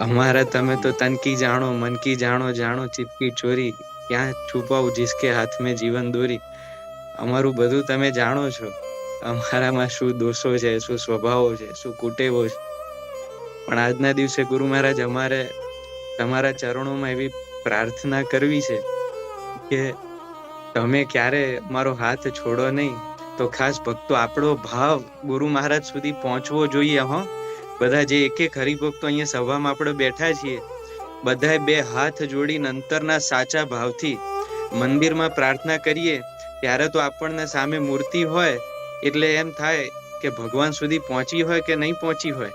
અમારા તમે તો તનકી જાણો મન કી જાણો જાણો, ચિપકી ચોરી, ક્યાં છુપાવું જિસકે હાથ મેં જીવન દોરી? અમારું બધું તમે જાણો છો. અમારામાં શું દોષો છે, શું સ્વભાવો છે, શું કુટેવો છે? પણ આજના દિવસે ગુરુ મહારાજ અમારે, તમારા ચરણોમાં એવી પ્રાર્થના કરવી છે કે તમે ક્યારે મારો હાથ છોડો નહીં. તો ખાસ ભક્તો, આપણો ભાવ ગુરુ મહારાજ સુધી પહોંચવો જોઈએ, હો. બધા જે એક એક હરિભક્તો અહીંયા સભામાં આપણે બેઠા છીએ, બધાએ બે હાથ જોડીને અંતરના સાચા ભાવથી મંદિરમાં પ્રાર્થના કરીએ, ત્યારે તો આપણને સામે મૂર્તિ હોય, એટલે એમ થાય કે ભગવાન સુધી પહોંચી હોય કે નહીં પહોંચી હોય.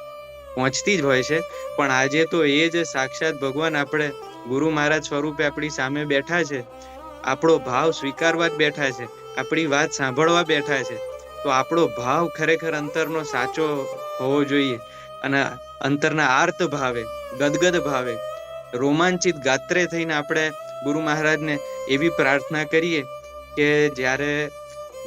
પહોંચતી જ હોય છે, પણ આજે તો એ જ સાક્ષાત ભગવાન આપણે ગુરુ મહારાજ સ્વરૂપે આપણી સામે બેઠા છે. આપણો ભાવ સ્વીકારવા જ બેઠા છે, આપણી વાત સાંભળવા બેઠા છે. તો આપણો ભાવ ખરેખર અંતરનો સાચો હોવો જોઈએ. અને અંતરના આર્ત ભાવે, ગદગદ ભાવે, રોમાંચિત ગાત્રે થઈને આપણે ગુરુ મહારાજને એવી પ્રાર્થના કરીએ કે જ્યારે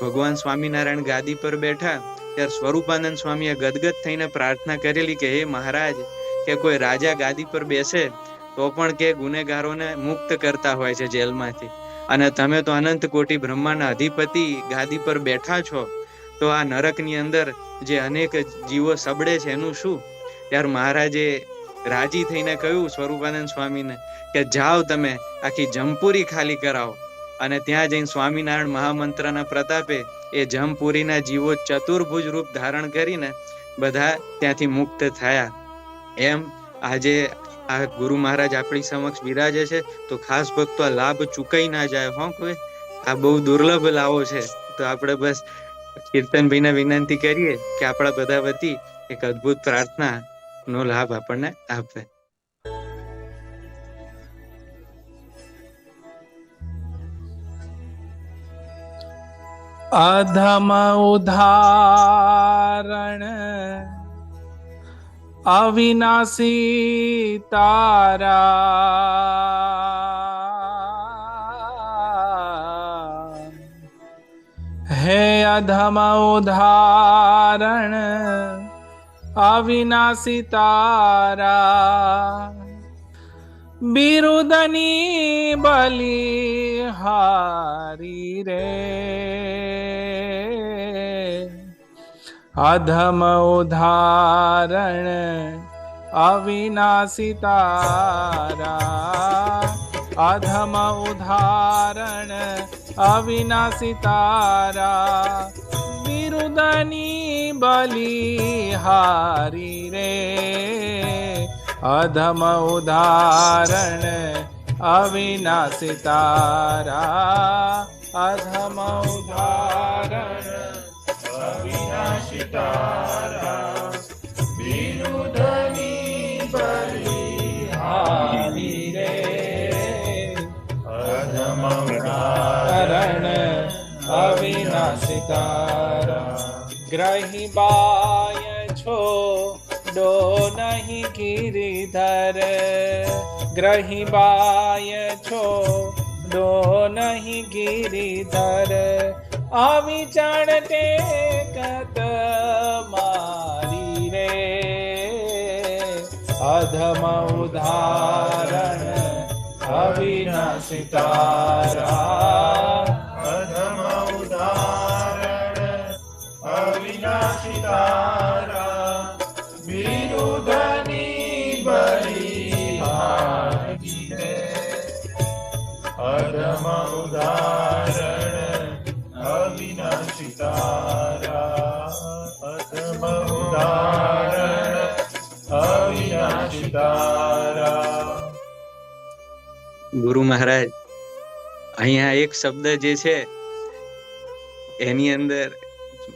ભગવાન સ્વામિનારાયણ ગાદી પર બેઠા, ત્યારે સ્વરૂપાનંદ સ્વામીએ ગદગદ થઈને પ્રાર્થના કરેલી કે હે મહારાજ, કે કોઈ રાજા ગાદી પર બેસે, તો પણ કે ગુનેગારોને મુક્ત કરતા હોય છે જેલમાંથી. અને તમે તો અનંત કોટી બ્રહ્માના અધિપતિ ગાદી પર બેઠા છો તો આ નરકની અંદર જે અનેક જીવો સબડે છે, એનું શું? ત્યારે મહારાજે રાજી થઈને કહ્યું સ્વરૂપાનંદ સ્વામીને કે જાઓ તમે આખી જમપુરી ખાલી કરાવો અને ત્યાં જઈને સ્વામિનારાયણ મહામંત્રના પ્રતાપે એ જમપુરીના જીવો ચતુર્ભુજ રૂપ ધારણ કરીને બધા ત્યાંથી મુક્ત થયા. એમ આજે આ ગુરુ મહારાજ આપણી સમક્ષ બિરાજે છે, તો ખાસ ભક્તો લાભ ચૂકાઈ ના જાય, હો કોઈ? આ બહુ દુર્લભ લાવો છે. તો આપણે બસ કીર્તનભાઈને વિનંતી કરીએ કે આપણા બધા વતી એક અદ્ભુત પ્રાર્થના નો લાભ આપણને આપે. અધમ ઉદાહરણ, અવિનાશી તારા હે અધમ ઉદાહરણ અવિનાશી તારા. બિરુદની બલી હારી રે. અધમ ઉદાહરણ અવિનાશી તારા. અધમ ઉદાહરણ अविनाशि तारा विरुदनी बलिहारि रे। अधम उदाहरण उविनाशितारा अधम उदाहरण उविनाशिता અવિનાશી તારા ગ્રહી બાય છો, ડો નહીં ગિરિધર ગ્રહી બાય છો, ડો નહીં ગિરિધર આવી ચણતે કત મારી રે. અધમ ઉદાહરણ અવિનાશી ગુરુ મહારાજ અહીંયા એક શબ્દ જે છે એની અંદર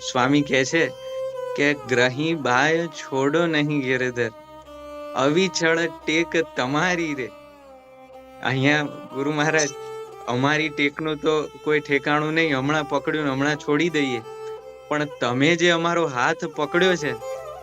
સ્વામી કહે છે કે ગ્રહી બાય છોડો નહીં ગિરધર. અવિચળ ટેક તમારી રે. અહીંયા ગુરુ મહારાજ, અમારી ટેકનું તો કોઈ ઠેકાણું નહીં, હમણાં પકડ્યું હમણાં છોડી દઈએ. પણ તમે જે અમારો હાથ પકડ્યો છે,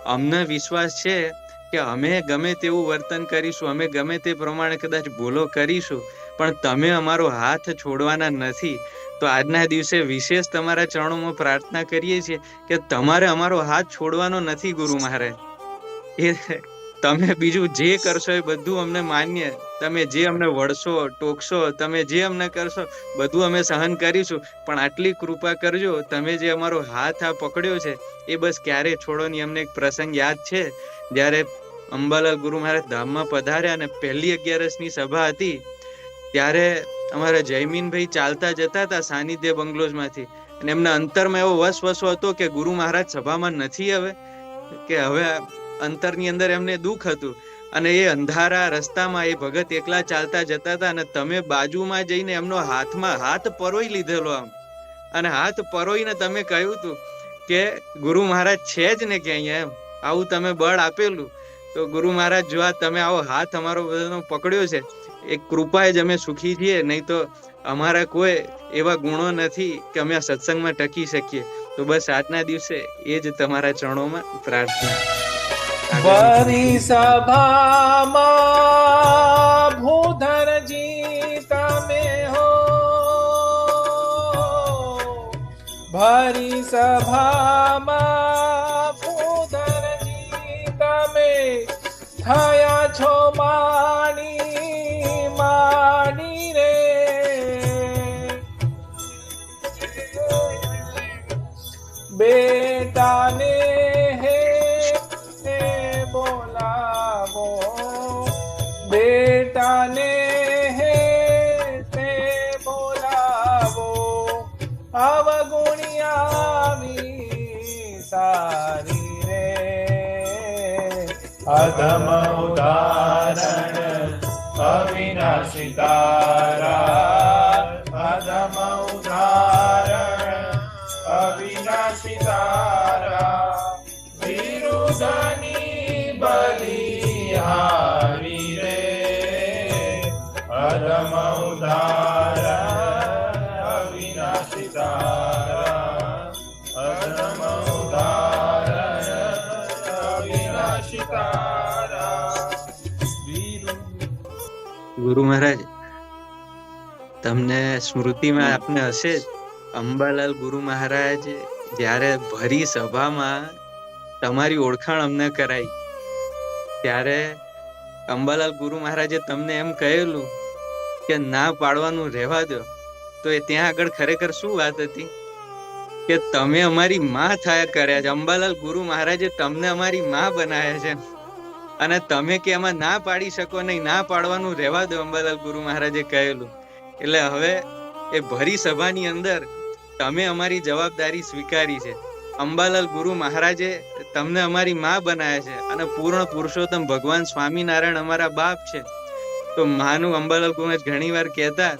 અમને વિશ્વાસ છે કે અમે ગમે તેવું વર્તન કરીશું, અમે ગમે તે પ્રમાણે કદાચ ભૂલો કરીશું, પણ તમે અમારો હાથ છોડવાના નથી. તો આજના દિવસે વિશેષ તમારા ચરણોમાં પ્રાર્થના કરીએ છીએ કે તમારે અમારો હાથ છોડવાનો નથી ગુરુ મહારાજ. એ તમે બીજું જે કરશો એ બધું અમને માન્ય. તમે જે અમને વળશો, ટોકશો, તમે જે અમને કરશો બધું અમે સહન કરીશું. પણ આટલી કૃપા કરજો, તમે જે અમારો હાથ આ પકડ્યો છે એ બસ ક્યારે છોડો નહીં અમને એક પ્રસંગ યાદ છે? જ્યારે અંબાલાલ ગુરુ મહારાજ ધામમાં પધાર્યા અને પહેલી અગિયારસની સભા હતી, ત્યારે અમારા જયમીનભાઈ ચાલતા જતા હતા સાનિધ્ય બંગલોઝમાંથી. અને એમના અંતરમાં એવો વસવસો હતો કે ગુરુ મહારાજ સભામાં નથી હવે, કે હવે અંતરની અંદર એમને દુઃખ હતું. અને એ અંધારા રસ્તામાં એ ભગત એકલા ચાલતા જતા હતા અને તમે બાજુમાં જઈને એમનો હાથમાં હાથ પરોઈ લીધેલો આમ. અને હાથ પરોઈને તમે કહ્યું હતું કે ગુરુ મહારાજ છે જ ને કે અહીંયા એમ. આવું તમે બળ આપેલું. તો ગુરુ મહારાજ જો આ તમે આવો હાથ અમારો બધાનો પકડ્યો છે. એ કૃપાએ જ અમે સુખી છીએ, નહીં તો અમારા કોઈ એવા ગુણો નથી કે અમે સત્સંગમાં ટકી શકીએ. તો બસ આજના દિવસે એ જ તમારા ચરણોમાં પ્રાર્થના. વરી સભામાં ભૂધરજી તમે હો. ભરી સભામાં ભૂધરજી તમે થયા છો માની બેટાને હે બોલાવો બેટાને હે તે બોલાવો અવગુણિયાવી સારી રે અધમ ઉદાહરણ અવિનાશી તારા ગુરુ મહારાજ તમને સ્મૃતિમાં આપને હશે અંબાલાલ ગુરુ મહારાજ જ્યારે ભરી સભામાં તમારી ઓળખાણ અમને કરાઈ ત્યારે અંબાલાલ ગુરુ મહારાજે તમને એમ કહેલું કે ના પાડવાનું રહેવા દો તો એ ત્યાં આગળ ખરેખર શું વાત હતી? કે તમે અમારી માં થયા કર્યા છે. અંબાલાલ ગુરુ મહારાજે તમને અમારી માં બનાવ્યા છે. અને તમે કે એમાં ના પાડી શકો નહીં ના પાડવાનું રહેવા દો, અંબાલાલ ગુરુ મહારાજે કહેલું. એટલે હવે એ ભરી સભાની અંદર તમે અમારી જવાબદારી સ્વીકારી છે. અંબાલાલ ગુરુ મહારાજે તમને અમારી માં બનાવ્યા છે અને પૂર્ણ પુરુષોત્તમ ભગવાન સ્વામિનારાયણ અમારા બાપ છે. તો માનું અંબાલાલ ગુરુ ઘણી વાર કહેતા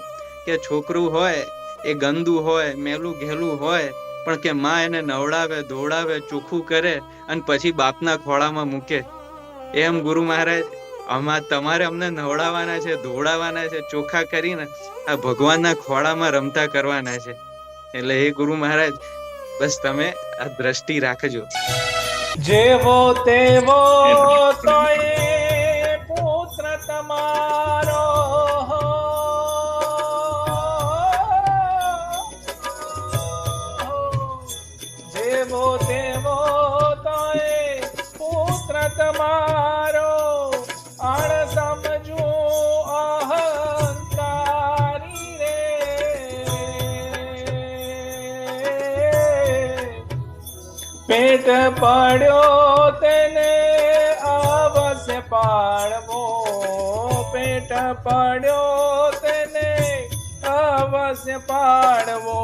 કે છોકરું હોય, એ ગંદુ હોય, મેલું ઘેલું હોય પણ કે માં એને નવડાવે દોડાવે ચોખ્ખું કરે અને પછી બાપના ખોળામાં મૂકે. એમ ગુરુ મહારાજ આમાં તમારે અમને નવડાવવાના છે ધોવડાવવાના છે ચોખ્ખા કરીને આ ભગવાનના ખોળામાં રમતા કરવાના છે. એટલે એ ગુરુ મહારાજ બસ તમે આ દ્રષ્ટિ રાખજો. જેવો તેવો પેટ પડ્યો તેને અવશ્ય પાડવો. પેટ પડ્યો તેને અવશ્ય પાડવો.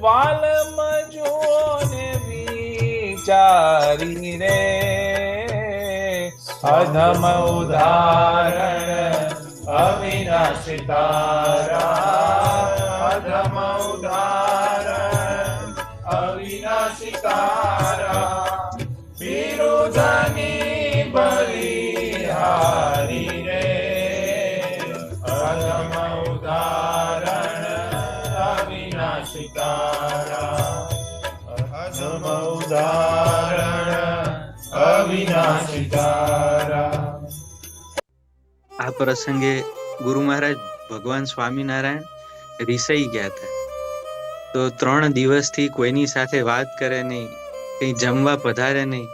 વાલ મજોને વિચારી રે. અધમ ઉદાહરણ અવિનાશી તારા અધમ ઉદાહરણ અવિનાશી તારા આ પ્રસંગે ગુરુ મહારાજ ભગવાન સ્વામિનારાયણ રિસાઈ ગયા હતા. તો ત્રણ દિવસથી કોઈની સાથે વાત કરે નહીં, કઈ જમવા પધારે નહીં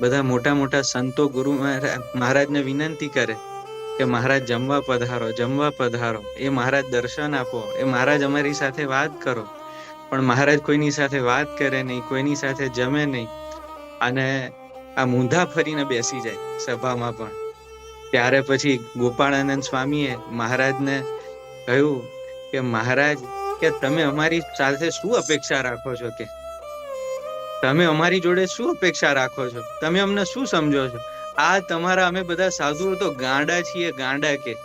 બધા મોટા મોટા સંતો ગુરુ મહારાજને વિનંતી કરે કે મહારાજ જમવા પધારો જમવા પધારો. એ મહારાજ દર્શન આપો, એ મહારાજ અમારી સાથે વાત કરો. પણ મહારાજ કોઈની સાથે વાત કરે નહીં, કોઈની સાથે જમે નહીં. અને આ મૂંધા ફરીને બેસી જાય સભામાં પણ. ત્યારે પછી ગોપાળાનંદ સ્વામીએ મહારાજને કહ્યું કે મહારાજ, કે તમે અમારી સાથે શું અપેક્ષા રાખો છો કે તમે અમારી જોડે શું અપેક્ષા રાખો છો? તમે અમને શું સમજો છો? આ તમારા અમે બધા સાધુઓ તો ગાંડા છીએ, ગાંડા કે.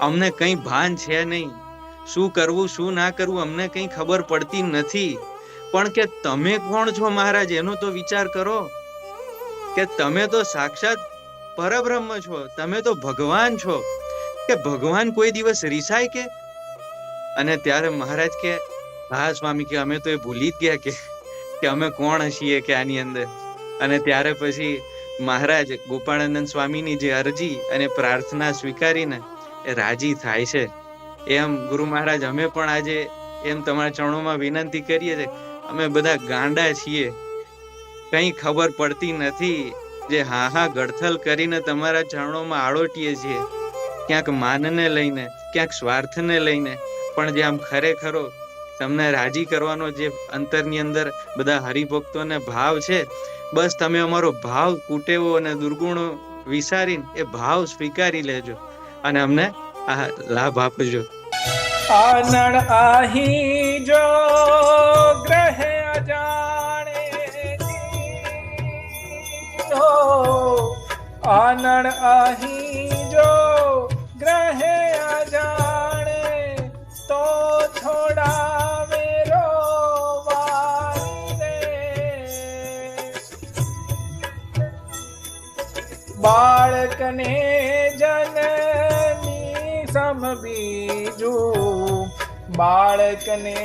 અમને કઈ ભાન છે નહીં. શું કરવું, શું ના કરવું અમને કઈ ખબર પડતી નથી. પણ કે તમે કોણ છો મહારાજ, એનો તો વિચાર કરો. કે તમે તો સાક્ષાત પરબ્રહ્મ છો, તમે તો ભગવાન છો. કે ભગવાન કોઈ દિવસ રિસાય કે? અને ત્યારે મહારાજ કે, હા, સ્વામી, કે અમે તો એ ભૂલી જ ગયા કે. કે અમે કોણ છીએ કે આની અંદર? અને ત્યારે પછી મહારાજ ગોપાળાનંદ સ્વામીની જે અરજી અને પ્રાર્થના સ્વીકારીને એ રાજી થાય છે. એમ ગુરુ મહારાજ અમે પણ આજે એમ તમારા ચરણોમાં વિનંતી કરીએ છીએ. અમે બધા ગાંડા છીએ. કઈ ખબર પડતી નથી જે હા હા ગડથલ કરીને તમારા ચરણોમાં આળોટીએ છીએ. ક્યાંક માનને લઈને, ક્યાંક સ્વાર્થને લઈને, પણ જે આમ ખરેખરો તમને રાજી કરવાનો જે અંતરની અંદર બધા હરિભક્તોને ભાવ છે, બસ તમે અમારો ભાવ કુટેવો અને દુર્ગુણો વિસારીને એ ભાવ સ્વીકારી લેજો અને અમને આ લાભ આપજો. આનળ આહી જો ગ્રહ અજાણે હો આહી જો ગ્રહે બાળકને જનની સમ બીજું. બાળકને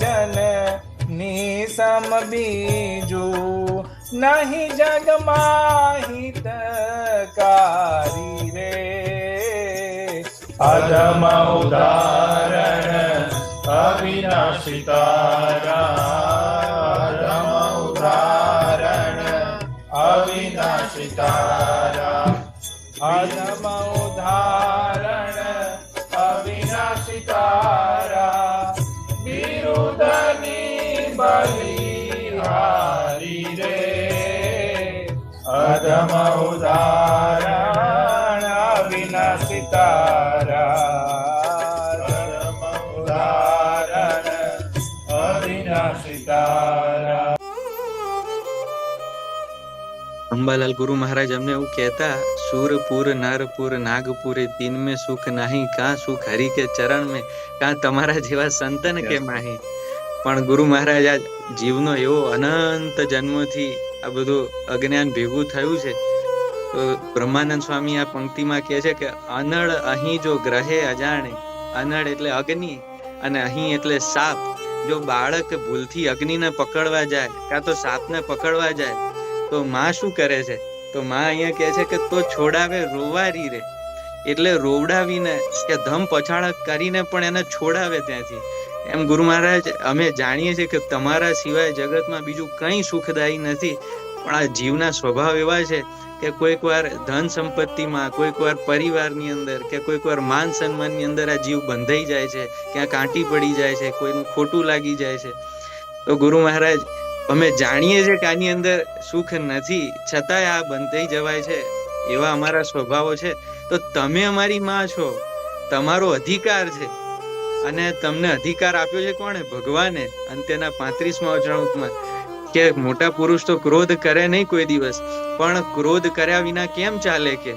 જનની સમ બીજું. નહીં જગમાં હિતકારી રે. અધમ ઉદાહરણ અવિનાશી તારા. અધમ ઉદાહરણ અવિનાશી અંબાલાલ ગુરુ મહારાજ અમને એવું કહેતા સુરપુર નરપુર નાગપુર તીન में સુખ નહીં. કા સુખ હરિ કે ચરણ મે? કા તમારા જેવા સંતન કે માહી? પણ ગુરુ મહારાજ આ જીવનો એવો અનંત જન્મથી આ બધું અજ્ઞાન ભેગું થયું છે. તો બ્રહ્માનંદ સ્વામી આ પંક્તિમાં કહે છે કે અનળ અહીં જો ગ્રહે અજાણે અનળ એટલે અગ્નિ અને અહીં એટલે સાપ. જો બાળક ભૂલથી અગ્નિને પકડવા જાય કાં તો સાપને પકડવા જાય તો માં શું કરે છે? તો માં અહીંયા કહે છે કે તો છોડાવે રોવારી રે. એટલે રોવડાવીને કે ધમ પછાડા કરીને પણ એને છોડાવે ત્યાંથી. એમ ગુરુ મહારાજ, અમે જાણીએ છીએ કે તમારા સિવાય જગતમાં બીજું કંઈ સુખદાયી નથી, પણ આ જીવના સ્વભાવ એવા છે કે કોઈક વાર ધન સંપત્તિમાં, કોઈક વાર પરિવારની અંદર કે કોઈક વાર માન સન્માનની અંદર આ જીવ બંધાઈ જાય છે ક્યાં કાંટી પડી જાય છે, કોઈનું ખોટું લાગી જાય છે. તો ગુરુ મહારાજ અમે જાણીએ છીએ કે આની અંદર સુખ નથી, છતાંય આ બંધાઈ જવાય છે, એવા અમારા સ્વભાવો છે. તો તમે અમારી માં છો, તમારો અધિકાર છે. અને તમને અધિકાર આપ્યો છે કોણે? ભગવાને. અંતેના પાંત્રીસમાં અચણુતમાં કે મોટા પુરુષ તો ક્રોધ કરે નહીં કોઈ દિવસ, પણ ક્રોધ કર્યા વિના કેમ ચાલે કે?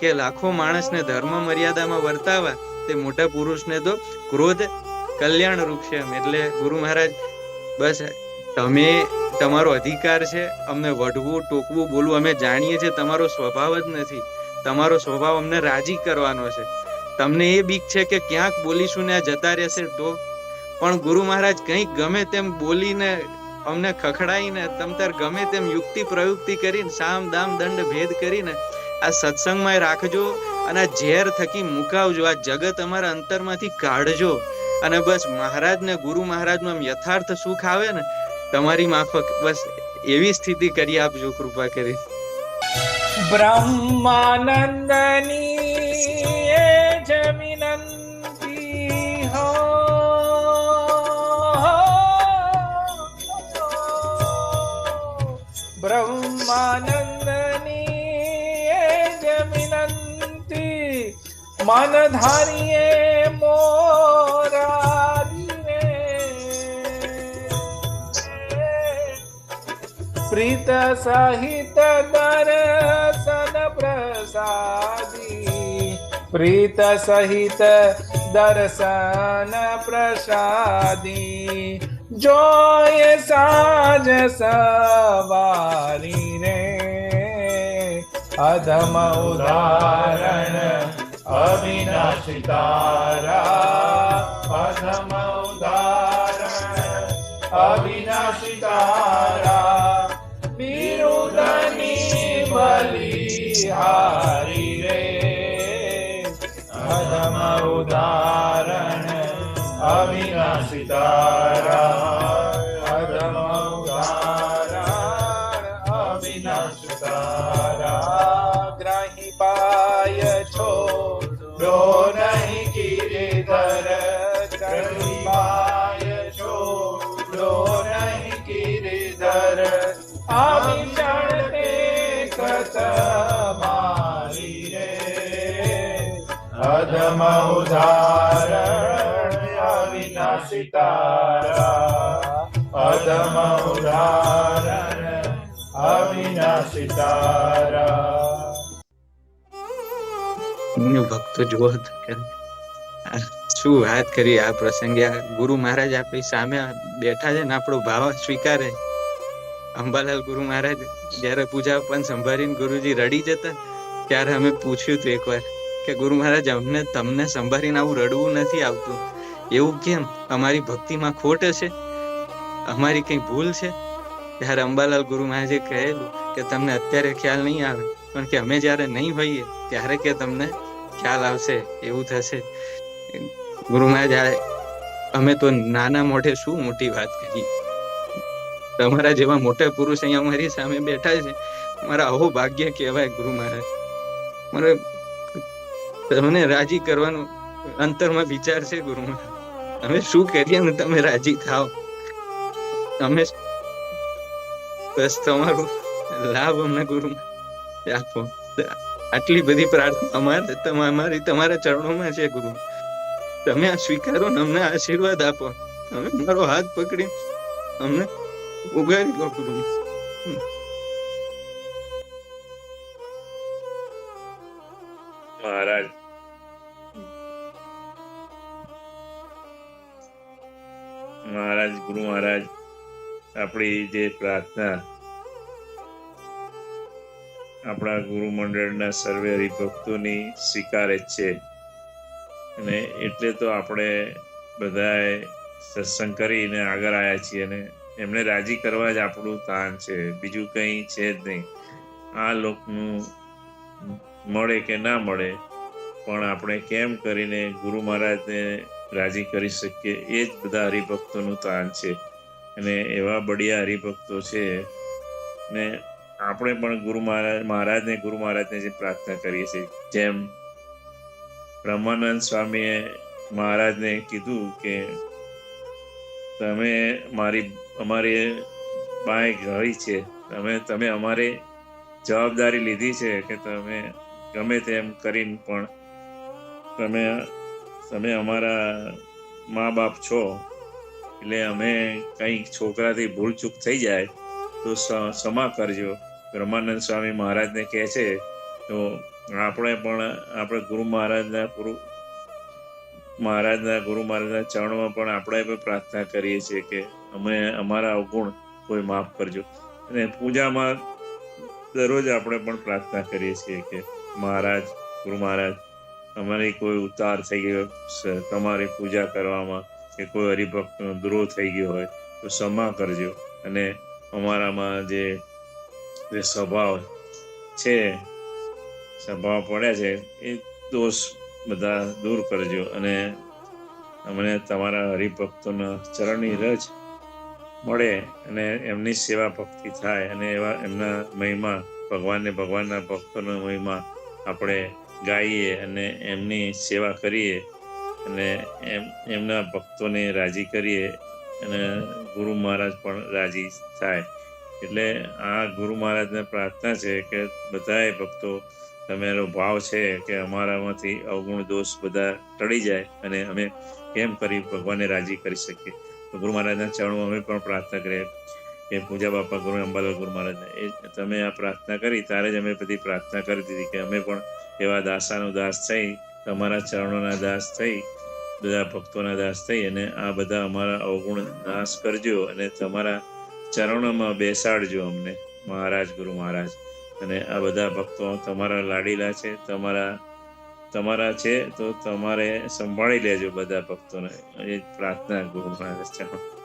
કે લાખો માણસને ધર્મ મર્યાદામાં વર્તાવા, તે મોટા પુરુષને તો ક્રોધ કલ્યાણ રૂપ છે એમ. એટલે ગુરુ મહારાજ, બસ તમે તમારો અધિકાર છે, અમને વઢવું, ટોકવું, બોલવું, અમે જાણીએ છીએ, તમારો સ્વભાવ જ નથી. તમારો સ્વભાવ અમને રાજી કરવાનો છે. તમને એ બીક છે કે ક્યાંક બોલીશું ને આ જતા રહેશે તો? પણ ગુરુ મહારાજ કંઈક ગમે તેમ બોલીને, અમને ખખડાઈને, તમ તાર ગમે તેમ યુક્તિ પ્રયુક્તિ કરીને, સામ, દામ, દંડ, ભેદ કરીને આ સત્સંગમાં રાખજો અને આ ઝેર થકી મુકાવજો. આ જગત અમારા અંતરમાંથી કાઢજો. અને બસ મહારાજ ને ગુરુ મહારાજનું એમ યથાર્થ સુખ આવે ને તમારી માફક, બસ એવી સ્થિતિ કરી આપજો, કૃપા કરી. બ્રહ્માનંદની એ જ વિનંતી હો. બ્રહ્માનંદની એ જ વિનંતી મન ધારીએ પ્રીત સહિત દર્શન પ્રસાદી પ્રીત સહિત દર્શન પ્રસાદી જોય સાજ સવારી રે અધમ ઉદાહરણ અવિનાશી તારા અધમ ઉદાહરણ અવિનાશી બલિહારી રે અધમ ઉદાહરણ અવિનાશી ઉદાહરણ અવિનાશી તારા અધમ તારા ભક્તો જુઓ શું વાત કરી આ પ્રસંગે ગુરુ મહારાજ આપણી સામે બેઠા છે ને આપણો ભાવ સ્વીકારે. અંબાલાલ ગુરુ મહારાજ જ્યારે પૂજા પણ સંભાળીને ગુરુજી રડી જતા, ત્યારે અમે પૂછ્યું હતું એકવાર કે ગુરુ મહારાજ, અમને તમને સંભાળીને આવું રડવું નથી આવતું. એવું કેમ? અમારી ભક્તિમાં ખોટ છે? અમારી કઈ ભૂલ છે? ત્યારે અંબાલાલ ગુરુ મહારાજે કહેલું કે તમને અત્યારે ખ્યાલ નહીં આવે, પણ કે અમે જ્યારે નહીં હોઈએ, ત્યારે કે તમને ખ્યાલ આવશે. એવું થશે. ગુરુ મહારાજ અમે તો નાના મોઢે શું મોટી વાત કરી? તમારા જેવા મોટા પુરુષ અહીંયા અમારી સામે બેઠા છે. મારા અહો ભાગ્ય કહેવાય ગુરુ મહારાજ. મને તમને રાજી કરવાનો અંતરમાં વિચાર છે ગુરુ અમે શું કરીએ ને તમે રાજી થાઓ. અમે બસ તમારો લાભ અમને ગુરુ આપો. આટલી બધી પ્રાર્થના અમારે તમારી તમારા ચરણોમાં છે ગુરુ. તમે આ સ્વીકારો ને અમને આશીર્વાદ આપો. તમે મારો હાથ પકડી અમને ઉગાડી લો ગુરુ આપણી જે પ્રાર્થના, આપણા ગુરુ મંડળના સર્વે હરિભક્તોની સ્વીકારે છે. અને એટલે તો આપણે બધાએ સત્સંગ કરીને આગળ આવ્યા છીએ અને એમને રાજી કરવા જ આપણું તાન છે. બીજું કંઈ છે જ નહીં. આ લોકનું મળે કે ના મળે, પણ આપણે કેમ કરીને ગુરુ મહારાજને રાજી કરી શકીએ એ જ બધા હરિભક્તોનું તાન છે. અને એવા બળિયા હરિભક્તો છે. ને આપણે પણ ગુરુ મહારાજ, મહારાજને ગુરુ મહારાજને જે પ્રાર્થના કરીએ છીએ. જેમ બ્રહ્માનંદ સ્વામીએ મહારાજને કીધું કે, તમે મારી, અમારી બાય ઘડી છે. તમે તમે અમારી જવાબદારી લીધી છે કે તમે ગમે તેમ કરીને પણ તમે તમે અમારા મા બાપ છો. એટલે અમે કંઈ છોકરાથી ભૂલચૂક થઈ જાય, તો ક્ષમા કરજો. બ્રહ્માનંદ સ્વામી મહારાજને કહે છે, તો આપણે પણ, આપણે ગુરુ મહારાજના ગુરુ મહારાજના ગુરુ મહારાજના ચરણમાં પણ આપણે પણ પ્રાર્થના કરીએ છીએ કે અમે અમારા અવગુણ કોઈ માફ કરજો. અને પૂજામાં દરરોજ આપણે પણ પ્રાર્થના કરીએ છીએ કે મહારાજ, ગુરુ મહારાજ, અમારી કોઈ ઉતાર થઈ ગયો તમારી પૂજા કરવામાં કે કોઈ હરિભક્તનો દ્રોહ થઈ ગયો હોય, તો ક્ષમા કરજો. અને અમારામાં જે જે સ્વભાવ છે, સ્વભાવ પડ્યા છે, એ દોષ બધા દૂર કરજો. અને અમને તમારા હરિભક્તોના ચરણની રજ મળે અને એમની સેવા ભક્તિ થાય અને એવા એમના મહિમા, ભગવાનને ભગવાનના ભક્તોનો મહિમા આપણે ગાઈએ અને એમની સેવા કરીએ. અને એમ, એમના ભક્તોને રાજી કરીએ અને ગુરુ મહારાજ પણ રાજી થાય. એટલે આ ગુરુ મહારાજને પ્રાર્થના છે કે બધાએ ભક્તો, તમારો ભાવ છે કે અમારામાંથી અવગુણ દોષ બધા ટળી જાય અને અમે કેમ કરી ભગવાનને રાજી કરી શકીએ? તો ગુરુ મહારાજના ચરણો અમે પણ પ્રાર્થના કરીએ કે પૂજા બાપા, ગુરુ અંબાલાલ, ગુરુ મહારાજને. એ તમે આ પ્રાર્થના કરી, ત્યારે જ અમે બધી પ્રાર્થના કરી દીધી કે અમે પણ એવા દાસાનો દાસ થઈ, તમારા ચરણોના દાસ થઈ બધા ભક્તોના દાસ થઈ અને આ બધા અમારા અવગુણ નાશ કરજો અને તમારા ચરણોમાં બેસાડજો અમને, મહારાજ, ગુરુ મહારાજ. અને આ બધા ભક્તો તમારા લાડીલા છે, તમારા તમારા છે, તો તમારે સંભાળી લેજો બધા ભક્તોને. એ પ્રાર્થના ગુરુ મહારાજ ચરણ